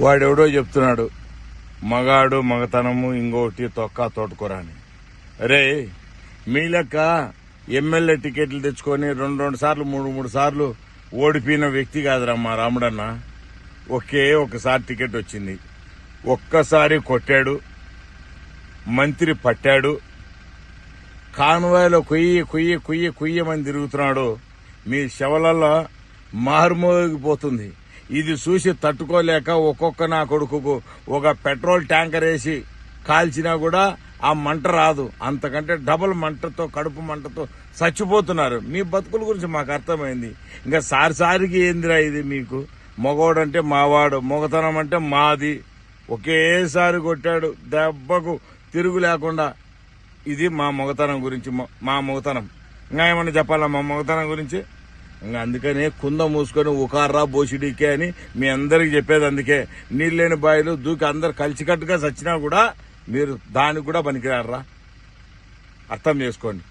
వాడెవడో చెప్తున్నాడు మగాడు మగతనము ఇంకోటి తొక్క తోటకూర అని. అరే మీ లెక్క ఎమ్మెల్యే టికెట్లు తెచ్చుకొని రెండు రెండు సార్లు మూడు మూడు సార్లు ఓడిపోయిన వ్యక్తి కాదురా మా రాముడన్న. ఒకే ఒకసారి టికెట్ వచ్చింది. ఒక్కసారి కొట్టాడు మంత్రి పట్టాడు. కాన్వాయ్లో కొయ్యి కొయ్యి కొయ్యి కొయ్యమని తిరుగుతున్నాడు. మీ శవలలో మారుమోగిపోతుంది. ఇది చూసి తట్టుకోలేక ఒక్కొక్క నా కొడుకుకు ఒక పెట్రోల్ ట్యాంకర్ వేసి కాల్చినా కూడా ఆ మంట రాదు. అంతకంటే డబుల్ మంటతో కడుపు మంటతో చచ్చిపోతున్నారు. మీ బతుకుల గురించి మాకు అర్థమైంది. ఇంకా సారి సారికి ఏందిరా ఇది మీకు? మగవాడంటే మావాడు మొగతనం అంటే మాది. ఒకేసారి కొట్టాడు. దెబ్బకు తిరుగు లేకుండా. ఇది మా మొగతనం గురించి మా మొగతనం. ఇంకా ఏమన్నా చెప్పాలా మా మొగతనం గురించి? అందుకనే కుంద మూసుకొని ఉకార్రా బోసిడికే అని మీ అందరికి చెప్పేది అందుకే. నీళ్ళేని బాయిలు దూకి అందరు కలిసికట్టుగా చచ్చినా కూడా మీరు దానికి కూడా పనికిరారా అర్థం చేసుకోండి.